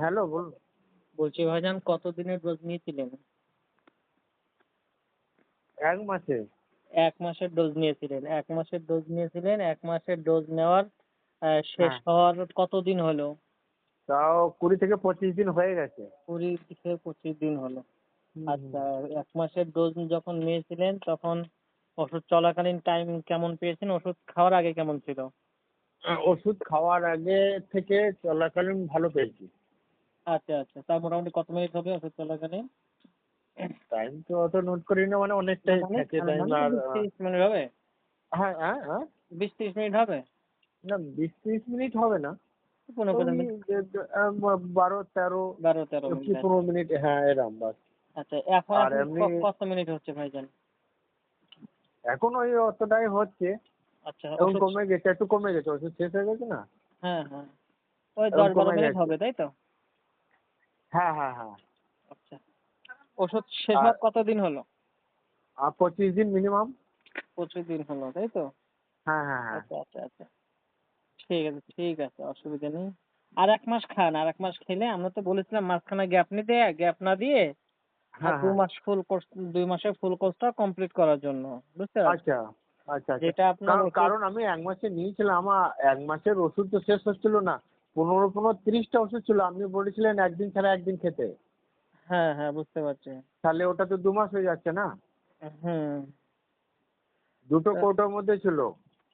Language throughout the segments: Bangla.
হ্যালো বলুন বলছি ভাইজান কত দিনের ডোজ নিয়েছিলেন? এক মাসে। এক মাসের ডোজ নিয়েছিলেন। এক মাসের ডোজ নিয়েছিলেন এক মাসের ডোজ নেওয়ার শেষ হ্যাঁ। হওয়ার কতদিন হলো? তাও কুড়ি থেকে পঁচিশ দিন হয়ে গেছে। কুড়ি থেকে পঁচিশ দিন হলো। আচ্ছা এক মাসের ডোজ যখন নিয়েছিলেন তখন ওষুধ চলাকালীন টাইম কেমন পেয়েছেন? ওষুধ খাওয়ার আগে কেমন ছিল? ওষুধ খাওয়ার আগে থেকে চলাকালীন ভালো পেয়েছি। আচ্ছা আচ্ছা। তা মোটামুটি কত মিনিট হবে ওষুধ চলাকালীন টাইম তো অত নোট করি না মানে অনেকটাই মানে- থাকে টাইম আর বিশ তিরিশ মিনিট হবে? হ্যাঁ হ্যাঁ হ্যাঁ। বিশ তিরিশ মিনিট হবে? না বিশ ত্রিশ মিনিট হবে না। পনেরো পনেরো মিনিট বারো তেরো বারো তেরো কি মিনিট পনেরো মিনিট হ্যাঁ এরম বাস। আচ্ছা এখন কত মিনিট হচ্ছে ভাইজান? এখন ওই অতটাই হচ্ছে। আচ্ছা এখন কমে গেছে একটু কমে গেছে ওষুধ শেষ হয়ে গেছে না? হ্যাঁ হ্যাঁ। ওই দশ বারো মিনিট হবে তাই তো? হ্যাঁ হ্যাঁ হ্যাঁ। আচ্ছা। ওষুধ শেষ হওয়ার কতদিন হলো? আর পঁচিশ দিন মিনিমাম পঁচিশ দিন হলো তাই তো? হ্যাঁ হ্যাঁ হ্যাঁ। আচ্ছা আচ্ছা আচ্ছা। ঠিক আছে ঠিক আছে অসুবিধা নেই। আর এক মাস খান আর এক মাস খেলে আমরা তো বলেছিলাম মাঝখানে গ্যাপ নিতে গ্যাপ না দিয়ে দু মাস ফুল কোর্স দুই মাসের ফুল কোর্সটা কমপ্লিট করার জন্য বুঝতে আচ্ছা আচ্ছা আচ্ছা। যেটা আপনার কারণ কারণ আমি এক মাসে নিয়েছিলাম আমার এক মাসের ওষুধ তো শেষ হচ্ছিল না। পনেরো পনেরো তিরিশটা ওষুধ ছিল। আপনি বলেছিলেন একদিন ছাড়া একদিন খেতে। হ্যাঁ হ্যাঁ বুঝতে পারছি। তাহলে ওটা তো দু মাস হয়ে যাচ্ছে না? হুম। দুটো কৌটোর মধ্যে ছিল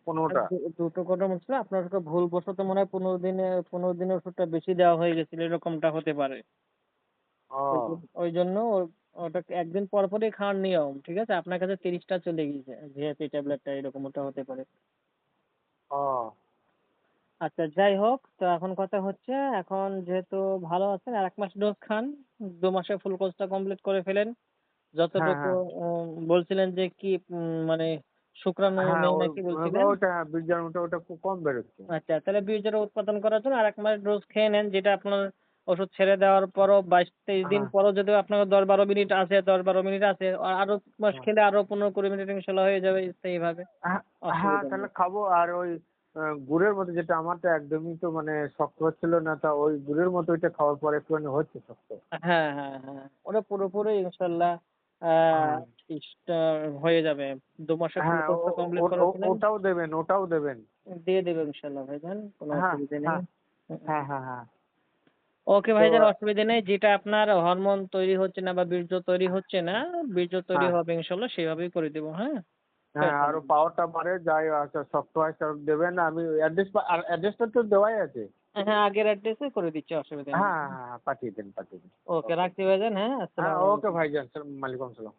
পনেরোটা। দুটো করে মনে ছিল। আপনার ওটা ভুলবশত মনে হয় পনেরো দিনে পনেরো দিনের ওষুধটা বেশি দেওয়া হয়ে গেছিল এরকমটা হতে পারে। ওই জন্য ওটা একদিন পর পরই খাওয়ার নিয়ম ঠিক আছে? আপনার কাছে তিরিশটা চলে গিয়েছে ভিআইপি ট্যাবলেটটা এরকম ওটা হতে পারে। আচ্ছা যাই হোক তো এখন কথা হচ্ছে এখন যেহেতু ভালো আছেন আর এক মাস ডোজ খান দু মাসে ফুল কোর্সটা কমপ্লিট করে ফেলেন যতটুকু বলছিলেন যে কি মানে শুক্রাণু হ্যাঁ নাকি বলছিলেন ওটা বীর্যাণুটা ওটা কম বেরোচ্ছে আচ্ছা তাহলে বীজের উৎপাদন করার জন্য আর এক মাস ডোজ খেয়ে নেন যেটা আপনার ওষুধ ছেড়ে দেওয়ার পরও বাইশ তেইশ দিন হ্যাঁ। পরও যদি আপনার দশ বারো মিনিট আছে দশ বারো মিনিট আছে আর মাস হ্যাঁ। খেলে আরও পনেরো কুড়ি মিনিট ইনশাল্লাহ হয়ে যাবে সেইভাবে হ্যাঁ হ্যাঁ। তাহলে খাব আর ওই গুড়ের মতো যেটা আমার তো একদমই তো মানে শক্ত হচ্ছিল না তা ওই গুড়ের মতো ওইটা খাওয়ার পর একটুখানি হচ্ছে শক্ত। হ্যাঁ হ্যাঁ হ্যাঁ। ওটা পুরোপুরি ইনশাল্লাহ হ্যাঁ। হয়ে যাবে। দু মাসের হ্যাঁ কমপ্লিট ওটাও দেবেন ওটাও দেবেন। দিয়ে দেবে ইনশাল্লাহ ভাইজান কোনো হ্যাঁ, অসুবিধা নেই। হ্যাঁ। হ্যাঁ হ্যাঁ হ্যাঁ। ওকে ভাইজান অসুবিধা নেই যেটা আপনার হরমোন তৈরি হচ্ছে না বা বীর্য তৈরি হচ্ছে না বীর্য তৈরি। হবে ইনশাল্লাহ সেভাবেই করে দেবো হ্যাঁ। হ্যাঁ আরও পাওয়ারটা বাড়ে যাই আচ্ছা শক্ত হয় দেবেন আমি অ্যাড্রেস আর অ্যাড্রেসটা তো দেওয়াই আছে। হ্যাঁ আগের অ্যাড্রেসে করে দিচ্ছি অসুবিধা নেই। হ্যাঁ হ্যাঁ হ্যাঁ পাঠিয়ে দিন পাঠিয়ে দিন। ওকে রাখছি ভাইজান হ্যাঁ হ্যাঁ ওকে ভাইজান ওয়ালাইকুম আসসালাম। সালাম